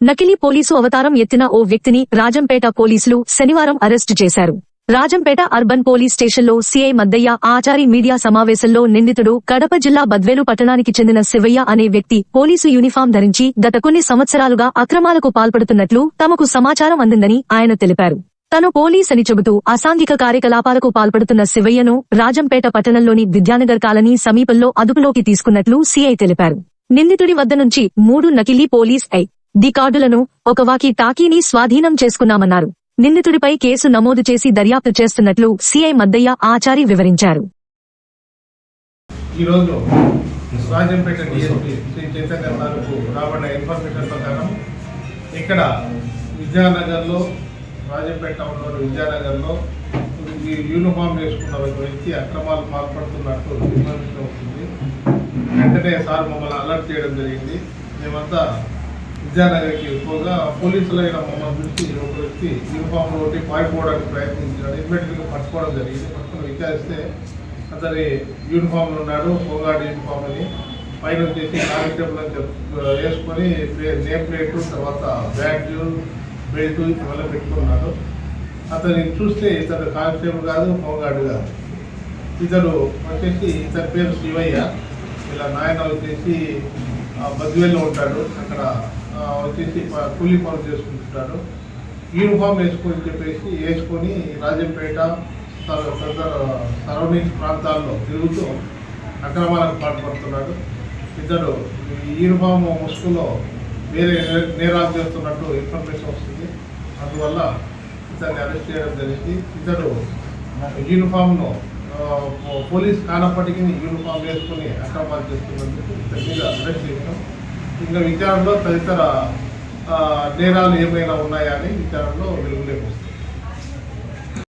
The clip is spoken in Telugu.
నకిలీ పోలీసు అవతారం ఎత్తిన ఓ వ్యక్తిని రాజంపేట పోలీసులు శనివారం అరెస్టు చేశారు. రాజంపేట అర్బన్ పోలీస్ స్టేషన్లో సీఐ మద్దయ్య ఆచారి మీడియా సమావేశంలో నిందితుడు కడప జిల్లా బద్వేలు పట్టణానికి చెందిన శివయ్య అనే వ్యక్తి పోలీసు యూనిఫాం ధరించి గత కొన్ని సంవత్సరాలుగా అక్రమాలకు పాల్పడుతున్నట్లు తమకు సమాచారం అందిందని ఆయన తెలిపారు. తను పోలీస్ అని చెబుతూ అసాంఘిక కార్యకలాపాలకు పాల్పడుతున్న శివయ్యను రాజంపేట పట్టణంలోని విద్యానగర్ కాలనీ సమీపంలో అదుపులోకి తీసుకున్నట్లు సీఐ తెలిపారు. నిందితుడి వద్ద నుంచి మూడు నకిలీ పోలీస్ ఐ ది కార్డులను ఒక వాకి టాకీని స్వాధీనం చేసుకున్నామన్నారు. నిందితుడిపై కేసు నమోదు చేసి దర్యాప్తు చేస్తున్నట్లు సిఐ మద్దయ్య ఆచారి వివరించారు. ఈరోజు రాజంపేట డిఎస్పీ శ్రీ చైతన్య సార్కు రాబడిన ఇన్ఫర్మేషన్ ప్రకారం ఇక్కడ విద్యానగర్లో రాజంపేట టౌన్లోని విద్యానగర్లో ఈ యూనిఫామ్ వేసుకున్న ఒక వ్యక్తి అక్రమాలు పాల్పడుతున్నట్టు ఇన్ఫర్మేషన్ వస్తుంది. వెంటనే సార్ మమ్మల్ని అలర్ట్ చేయడం జరిగింది. మేమంతా విద్యానగర్కి ఎక్కువగా పోలీసులు అయిన మమ్మల్ని పిలిచి ఒక వ్యక్తి యూనిఫామ్ ఒకటి పారిపోవడానికి ప్రయత్నించాడు ఇమ్మీడియట్గా పట్టుకోవడం జరిగింది. పట్టుకుని విచారిస్తే అతని యూనిఫామ్లో ఉన్నాడు హోంగార్డ్ యూనిఫామ్ అని. పైన వచ్చేసి కానిస్టేబుల్ అని వేసుకొని నేమ్ ప్లేట్ తర్వాత బ్యాగ్ బెల్ట్ ఇవన్నీ పెట్టుకున్నాడు అతన్ని చూస్తే ఇతను కానిస్టేబుల్ కాదు హోంగార్డ్ కాదు. ఇతడు వచ్చేసి ఇతని పేరు శివయ్య. ఇలా నాయన వచ్చేసి ఆ, బద్వేల్లో ఉంటాడు అక్కడ. వచ్చేసి ప- కూలీ పనులు చేసుకుంటుంటారు యూనిఫామ్ వేసుకొని చెప్పేసి వేసుకొని రాజంపేట తద- సరౌండింగ్స్ ప్రాంతాల్లో తిరుగుతూ అక్రమాలకు పాల్పడుతున్నాడు. ఇతడు యూనిఫామ్ ముసుగులో వేరే నేరాలు చేస్తున్నట్టు ఇన్ఫర్మేషన్ వస్తుంది. అందువల్ల ఇతన్ని అరెస్ట్ చేయడం జరిగింది. ఇతడు యూనిఫామ్ను పోలీస్ కానప్పటికీ యూనిఫామ్ వేసుకుని అక్రమాలు చేస్తున్నందుకు ఇతని మీద అరెస్ట్ చేయడం ఇంకా విచారణలో తదితర నేరాలు ఏమైనా ఉన్నాయా అని విచారణలో వెలుగులేకొస్తుంది